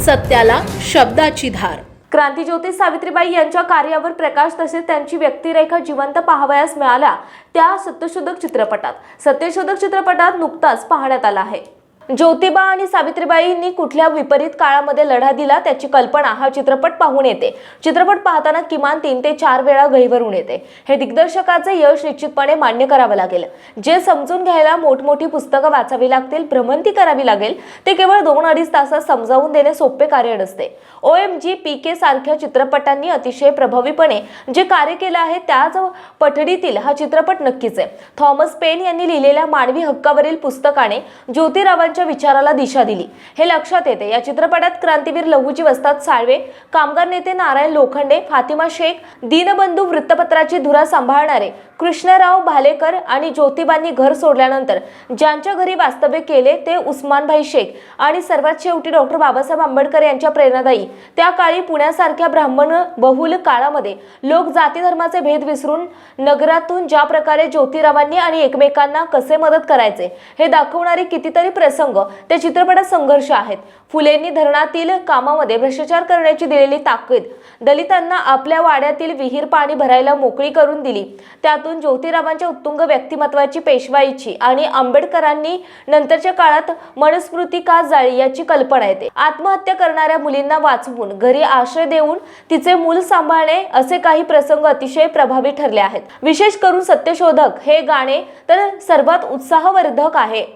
सत्याला शब्दाची धार. क्रांतीज्योती सावित्रीबाई यांच्या कार्यावर प्रकाश तसेच त्यांची व्यक्तिरेखा जिवंत पाहावयास मिळाल्या त्या सत्यशोधक चित्रपटात. सत्यशोधक चित्रपटात नुकताच पाहण्यात आला आहे. ज्योतिबा आणि सावित्रीबाईंनी कुठल्या विपरीत काळामध्ये लढा दिला त्याची कल्पना हा चित्रपट पाहून येते. चित्रपट पाहताना किमान तीन ते चार वेळा गहिवरून येते. हे दिग्दर्शकाचे यश निश्चितपणे मान्य करावं लागेल. जे समजून घ्यायला मोठमोठी पुस्तकं वाचावी लागतील भ्रमंती करावी लागेल ते केवळ दोन अडीच तासात समजावून देणे सोपे कार्य नसते. ओ एम जी पी के सारख्या चित्रपटांनी अतिशय प्रभावीपणे जे कार्य केलं आहे त्याच पठडीतील हा चित्रपट नक्कीच आहे. थॉमस पेन यांनी लिहिलेल्या मानवी हक्कावरील पुस्तकाने ज्योतिरावांच्या विचाराला दिशा दिली. हे लक्षात येते. या चित्रपटात क्रांतीवीर लघुजी वस्ताद साळवे कामगार नेते नारायण लोखंडे फातिमा शेख दीनबंधू वृत्तपत्राची धुरा सांभाळणारे कृष्णराव भालेकर आणि ज्योतिबांनी घर सोडल्यानंतर ज्यांच्या घरी वास्तव्य केले ते उस्मानभाई शेख आणि सर्वात शेवटी डॉक्टर बाबासाहेब आंबेडकर यांच्या प्रेरणादायी. त्या काळी पुण्यासारख्या ब्राह्मण बहुल काळामध्ये लोक जाती धर्माचे भेद विसरून नगरातून ज्या प्रकारे ज्योतिरावांनी आणि एकमेकांना कसे मदत करायचे हे दाखवणारे कितीतरी प्रसंग त्या चित्रपटात संघर्ष आहेत. फुलेंनी धरणातील कामामध्ये भ्रष्टाचार करण्याची दिलेली ताकीद दलितांना आपल्या वाड्यातील विहीर पाणी भरायला मोकळी करून दिली. त्यातून ज्योतिरावांच्या उत्तुंग व्यक्तिमत्वाची पेशवाईची आणि आंबेडकरांनी नंतरच्या काळात मनुस्मृती का जाळी याची कल्पना येते. आत्महत्या करणाऱ्या मुलींना वाचवून घरी आश्रय देऊन तिचे मूल सांभाळणे असे काही प्रसंग अतिशय प्रभावी ठरले आहेत. विशेष करून सत्यशोधक हे गाणे तर सर्वात उत्साहवर्धक आहे.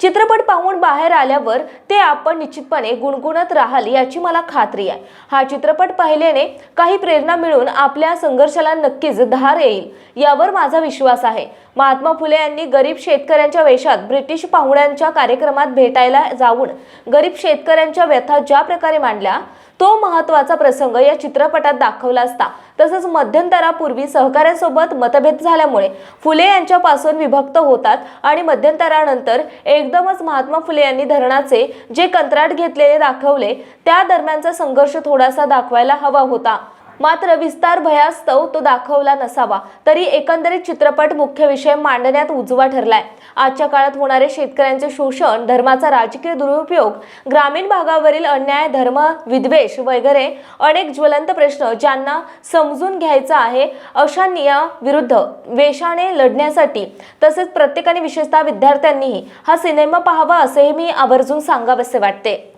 चित्रपट पाहून बाहेर आल्यावर ते आपण निश्चितपणे गुणगुणत राहाल याची मला खात्री आहे. हा चित्रपट पाहिल्याने काही प्रेरणा मिळून आपल्या संघर्षाला नक्कीच धार येईल यावर माझा विश्वास आहे. महात्मा फुले यांनी गरीब शेतकऱ्यांच्या वेशात ब्रिटिश पाहुण्यांच्या कार्यक्रमात भेटायला जाऊन गरीब शेतकऱ्यांच्या व्यथा ज्या प्रकारे मांडल्या तो महत्त्वाचा प्रसंग या चित्रपटात दाखवला असता. तसंच मध्यंतरापूर्वी सहकाऱ्यांसोबत मतभेद झाल्यामुळे फुले यांच्यापासून विभक्त होतात आणि मध्यंतरानंतर एकदमच महात्मा फुले यांनी धरणाचे जे कंत्राट घेतलेले दाखवले त्या दरम्यानचा संघर्ष थोडासा दाखवायला हवा होता. मात्र विस्तार भयास्तव तो दाखवला नसावा. तरी एकंदरीत चित्रपट मुख्य विषय मांडण्यात उजवा ठरलाय. आजच्या काळात होणारे शेतकऱ्यांचे शोषण धर्माचा राजकीय दुरुपयोग ग्रामीण भागावरील अन्याय धर्म विद्वेष वगैरे अनेक ज्वलंत प्रश्न ज्यांना समजून घ्यायचा आहे अशा या विरुद्ध वेशाने लढण्यासाठी. तसेच प्रत्येकाने विशेषतः विद्यार्थ्यांनीही हा सिनेमा पाहावा असेही मी आवर्जून सांगावेसे वाटते.